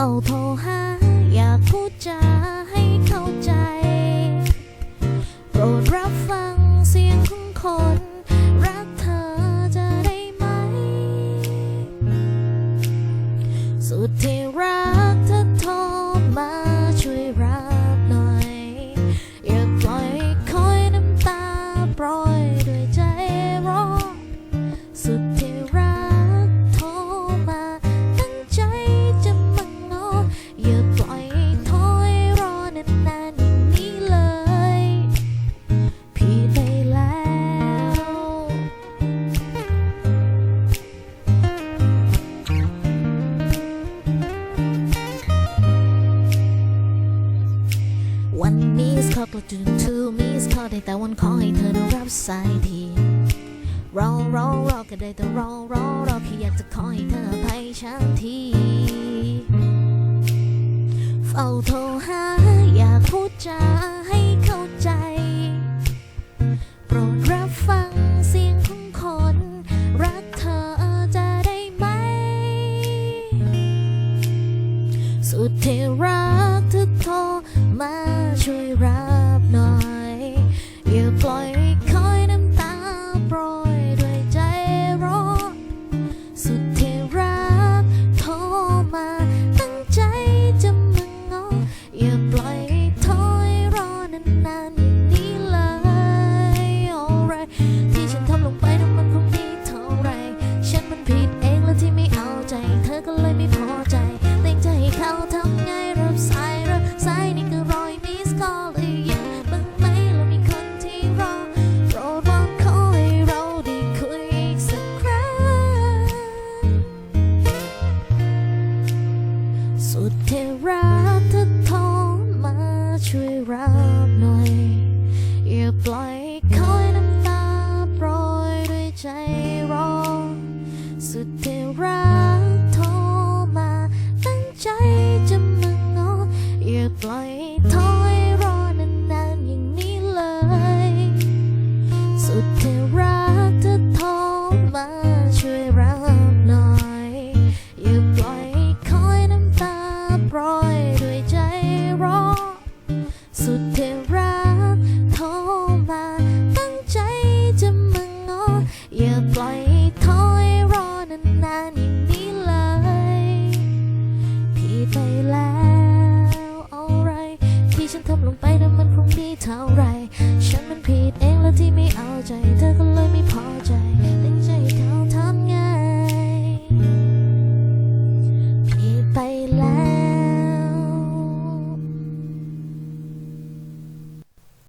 ฝ้าโทรหา อยากพูดจาให้เข้าใจ โปรดรับฟังเสียงของคน รักเธอจะได้ไหม สุดที่รั วันนี้ขอกระจุนทูมิสขอได้แต่วันขอให้เธอได้รับสายทีรอรอรอก็ได้แต่รอรอรอแค่อยากจะขอให้เธออภัยฉันทีเฝ้าโทรหาอยากพูดจาให้เข้าใจ โปรดรับฟังเสียงของคน รักเธอจะได้ไหม สุดที่รัก เธอโทรมาช่วยรับหน่อย ช่วยรับหน่อย อย่าปล่อยให้คอยน้ำตาโปรยด้วยใจร้องสุดที่รักโทรมา ตั้งใจจะมางออย่าปล่อย ปล่อยคอยรอนานๆอย่างนี้เลย ผิดไปแล้วอะไรที่ฉันทำลงไปนั้นมันคงดีเท่าไร ฉันมันผิดเองแล้วที่ไม่เอาใจเธอ